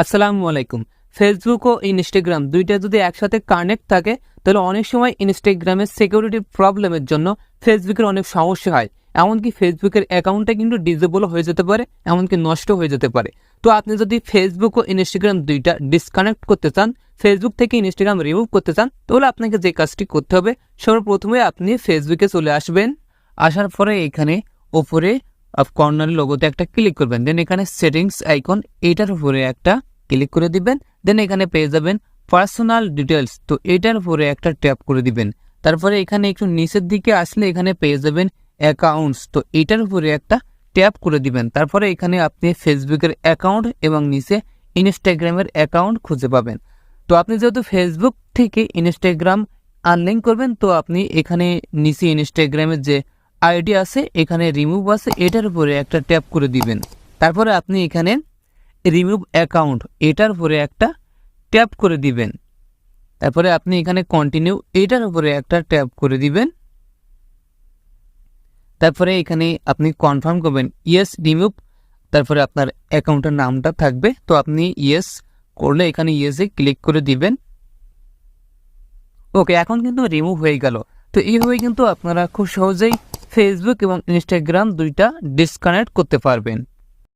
আসসালামু আলাইকুম। ফেসবুক ও ইনস্টাগ্রাম দুইটা যদি একসাথে কানেক্ট থাকে, তাহলে অনেক সময় ইনস্টাগ্রামের সিকিউরিটি প্রবলেমের জন্য ফেসবুকের অনেক সমস্যা হয়। এমনকি ফেসবুকের অ্যাকাউন্টটা কিন্তু ডিজেবল হয়ে যেতে পারে, এমনকি নষ্ট হয়ে যেতে পারে। তো আপনি যদি ফেসবুক ও ইনস্টাগ্রাম দুইটা ডিসকানেক্ট করতে চান ফেসবুক থেকে ইনস্টাগ্রাম রিমুভ করতে চান, তাহলে আপনাকে যে কাজটি করতে হবে, সর্বপ্রথমে আপনি ফেসবুকে চলে আসবেন। আসার পরে এখানে ওপরে কর্নারের লোগোতে একটা ক্লিক করবেন। দেন এখানে সেটিংস আইকন এটার উপরে একটা ক্লিক করে দিবেন দেন এখানে পেয়ে যাবেন পার্সোনাল ডিটেলস তো এটার উপরে একটা ট্যাপ করে দিবেন। তারপরে এখানে একটু নিচের দিকে আসলে এখানে পেয়ে যাবেন অ্যাকাউন্টস তো এটার উপরে একটা ট্যাপ করে দিবেন। তারপরে এখানে আপনি ফেসবুকের অ্যাকাউন্ট এবং নিচে ইনস্টাগ্রামের অ্যাকাউন্ট খুঁজে পাবেন। তো আপনি যেহেতু ফেসবুক থেকে ইনস্টাগ্রাম আনলিঙ্ক করবেন, তো আপনি এখানে নিচে ইনস্টাগ্রামের যে আইডি আছে, এখানে রিমুভ আছে, এটার উপরে একটা ট্যাপ করে দিবেন। তারপরে আপনি এখানে রিমুভ অ্যাকাউন্ট এটার উপরে একটা ট্যাপ করে দিবেন। তারপরে আপনি এখানে কন্টিনিউ এটার উপরে একটা ট্যাপ করে দিবেন। তারপরে এখানে আপনি কনফার্ম করবেন ইয়েস রিমুভ তারপরে আপনার অ্যাকাউন্টের নামটা থাকবে। তো আপনি ইয়েস করলে এখানে ইয়েসে ক্লিক করে দিবেন। ওকে এখন কিন্তু রিমুভ হয়ে গেল। তো এইভাবে কিন্তু আপনারা খুব সহজেই ফেসবুক এবং ইনস্টাগ্রাম দুইটা ডিসকানেক্ট করতে পারবেন।